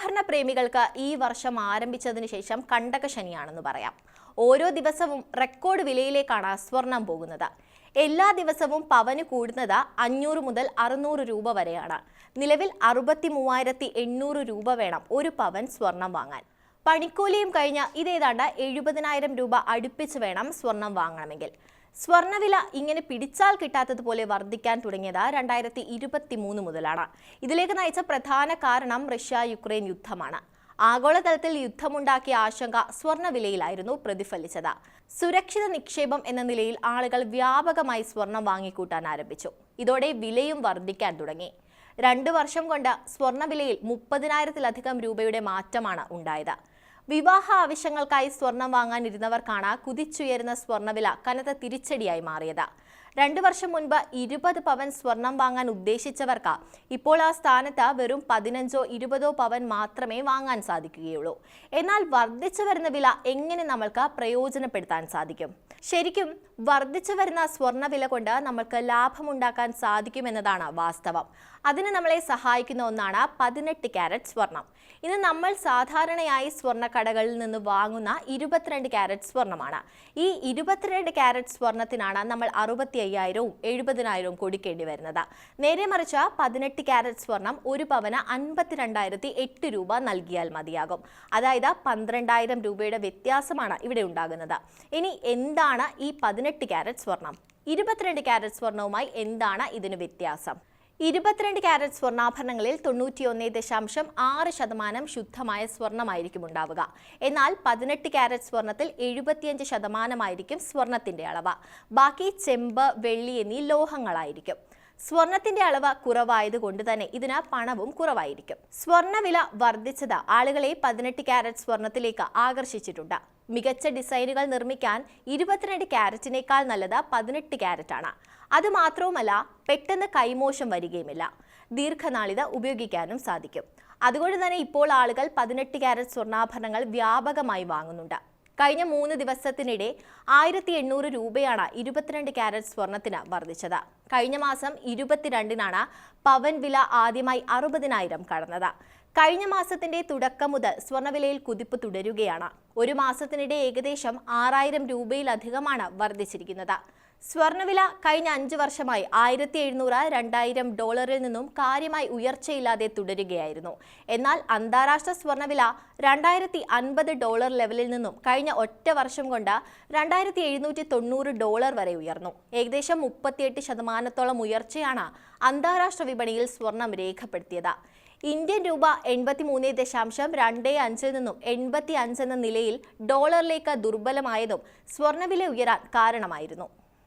സ്വർണാഭരണ പ്രേമികൾക്ക് ഈ വർഷം ആരംഭിച്ചതിന് ശേഷം കണ്ടക ശനിയാണെന്ന് പറയാം. ഓരോ ദിവസവും റെക്കോർഡ് വിലയിലേക്കാണ് സ്വർണം പോകുന്നത്. എല്ലാ ദിവസവും പവന് കൂടുന്നത് അഞ്ഞൂറ് മുതൽ അറുന്നൂറ് രൂപ വരെയാണ്. നിലവിൽ അറുപത്തി മൂവായിരത്തി എണ്ണൂറ് രൂപ വേണം ഒരു പവൻ സ്വർണം വാങ്ങാൻ. പണിക്കൂലിയും കഴിഞ്ഞ ഇതേതാണ്ട് എഴുപതിനായിരം രൂപ അടുപ്പിച്ച് വേണം സ്വർണം വാങ്ങണമെങ്കിൽ. സ്വർണവില ഇങ്ങനെ പിടിച്ചാൽ കിട്ടാത്തതുപോലെ വർദ്ധിക്കാൻ തുടങ്ങിയത് രണ്ടായിരത്തി ഇരുപത്തി മൂന്ന് മുതലാണ്. ഇതിലേക്ക് നയിച്ച പ്രധാന കാരണം റഷ്യ യുക്രൈൻ യുദ്ധമാണ്. ആഗോളതലത്തിൽ യുദ്ധമുണ്ടാക്കിയ ആശങ്ക സ്വർണവിലയിലായിരുന്നു പ്രതിഫലിച്ചത്. സുരക്ഷിത നിക്ഷേപം എന്ന നിലയിൽ ആളുകൾ വ്യാപകമായി സ്വർണം വാങ്ങിക്കൂട്ടാൻ ആരംഭിച്ചു. ഇതോടെ വിലയും വർദ്ധിക്കാൻ തുടങ്ങി. രണ്ടു വർഷം കൊണ്ട് സ്വർണവിലയിൽ മുപ്പതിനായിരത്തിലധികം രൂപയുടെ മാറ്റമാണ് ഉണ്ടായത്. വിവാഹ ആവശ്യങ്ങൾക്കായി സ്വർണം വാങ്ങാനിരുന്നവർക്കാണ് കുതിച്ചുയരുന്ന സ്വർണവില കനത്ത തിരിച്ചടിയായി മാറിയത്. രണ്ടു വർഷം മുൻപ് ഇരുപത് പവൻ സ്വർണം വാങ്ങാൻ ഉദ്ദേശിച്ചവർക്ക് ഇപ്പോൾ ആ സ്ഥാനത്ത് വെറും പതിനഞ്ചോ ഇരുപതോ പവൻ മാത്രമേ വാങ്ങാൻ സാധിക്കുകയുള്ളൂ. എന്നാൽ വർദ്ധിച്ചു വരുന്ന വില എങ്ങനെ നമ്മൾക്ക് പ്രയോജനപ്പെടുത്താൻ സാധിക്കും? ശരിക്കും വർദ്ധിച്ചു വരുന്ന സ്വർണവില കൊണ്ട് നമ്മൾക്ക് ലാഭമുണ്ടാക്കാൻ സാധിക്കുമെന്നതാണ് വാസ്തവം. അതിന് നമ്മളെ സഹായിക്കുന്ന ഒന്നാണ് പതിനെട്ട് ക്യാരറ്റ് സ്വർണം. ഇന്ന് നമ്മൾ സാധാരണയായി സ്വർണക്കടകളിൽ നിന്ന് വാങ്ങുന്ന ഇരുപത്തിരണ്ട് ക്യാരറ്റ് സ്വർണമാണ്. ഈ ഇരുപത്തിരണ്ട് ക്യാരറ്റ് സ്വർണത്തിനാണ് നമ്മൾ അറുപത്തി അയ്യായിരവും എഴുപതിനായിരവും കൊടുക്കേണ്ടി വരുന്നത്. നേരെ മറിച്ച് പതിനെട്ട് ക്യാരറ്റ് സ്വർണം ഒരു പവന അൻപത്തിരണ്ടായിരത്തി എട്ട് രൂപ നൽകിയാൽ മതിയാകും. അതായത് പന്ത്രണ്ടായിരം രൂപയുടെ വ്യത്യാസമാണ് ഇവിടെ ഉണ്ടാകുന്നത്. ഇനി എന്താണ് ഈ പതിനെട്ട് ക്യാരറ്റ് സ്വർണം? ഇരുപത്തിരണ്ട് ക്യാരറ്റ് സ്വർണവുമായി എന്താണ് ഇതിന് വ്യത്യാസം? ഇരുപത്തിരണ്ട് ക്യാരറ്റ് സ്വർണാഭരണങ്ങളിൽ തൊണ്ണൂറ്റിയൊന്ന് ദശാംശം ആറ് ശതമാനം ശുദ്ധമായ സ്വർണമായിരിക്കും ഉണ്ടാവുക. എന്നാൽ പതിനെട്ട് ക്യാരറ്റ് സ്വർണത്തിൽ എഴുപത്തിയഞ്ച് ശതമാനമായിരിക്കും സ്വർണത്തിന്റെ അളവ്. ബാക്കി ചെമ്പ് വെള്ളി എന്നീ ലോഹങ്ങളായിരിക്കും. സ്വർണത്തിന്റെ അളവ് കുറവായതുകൊണ്ട് തന്നെ ഇതിന് പണവും കുറവായിരിക്കും. സ്വർണവില വർദ്ധിച്ചത് ആളുകളെ പതിനെട്ട് ക്യാരറ്റ് സ്വർണത്തിലേക്ക് ആകർഷിച്ചിട്ടുണ്ട്. മികച്ച ഡിസൈനുകൾ നിർമ്മിക്കാൻ ഇരുപത്തിരണ്ട് ക്യാരറ്റിനേക്കാൾ നല്ലത് പതിനെട്ട് ക്യാരറ്റ് ആണ് അതുമാത്രവുമല്ല പെട്ടെന്ന് കൈമോശം വരികയുമില്ല. ദീർഘനാളിത് ഉപയോഗിക്കാനും സാധിക്കും. അതുകൊണ്ട് തന്നെ ഇപ്പോൾ ആളുകൾ പതിനെട്ട് ക്യാരറ്റ് സ്വർണാഭരണങ്ങൾ വ്യാപകമായി വാങ്ങുന്നുണ്ട്. കഴിഞ്ഞ മൂന്ന് ദിവസത്തിനിടെ ആയിരത്തി എണ്ണൂറ് രൂപയാണ് ഇരുപത്തിരണ്ട് ക്യാരറ്റ് സ്വർണത്തിന് വർദ്ധിച്ചത്. കഴിഞ്ഞ മാസം ഇരുപത്തിരണ്ടിനാണ് പവൻ വില ആദ്യമായി അറുപതിനായിരം കടന്നത്. കഴിഞ്ഞ മാസത്തിന്റെ തുടക്കം മുതൽ സ്വർണവിലയിൽ കുതിപ്പ് തുടരുകയാണ്. ഒരു മാസത്തിനിടെ ഏകദേശം ആറായിരം രൂപയിലധികമാണ് വർദ്ധിച്ചിരിക്കുന്നത്. സ്വർണവില കഴിഞ്ഞ അഞ്ച് വർഷമായി ആയിരത്തി എഴുന്നൂറ് രണ്ടായിരം ഡോളറിൽ നിന്നും കാര്യമായി ഉയർച്ചയില്ലാതെ തുടരുകയായിരുന്നു. എന്നാൽ അന്താരാഷ്ട്ര സ്വർണവില രണ്ടായിരത്തി അൻപത് ഡോളർ ലെവലിൽ നിന്നും കഴിഞ്ഞ ഒറ്റ വർഷം കൊണ്ട് രണ്ടായിരത്തി എഴുന്നൂറ്റി തൊണ്ണൂറ് ഡോളർ വരെ ഉയർന്നു. ഏകദേശം മുപ്പത്തിയെട്ട് ശതമാനത്തോളം ഉയർച്ചയാണ് അന്താരാഷ്ട്ര വിപണിയിൽ സ്വർണം രേഖപ്പെടുത്തിയത്. ഇന്ത്യൻ രൂപ എൺപത്തി മൂന്ന് ദശാംശം രണ്ട് അഞ്ചിൽ നിന്നും എൺപത്തി അഞ്ച് എന്ന നിലയിൽ ഡോളറിലേക്ക് ദുർബലമായതും സ്വർണവില ഉയരാൻ കാരണമായിരുന്നു.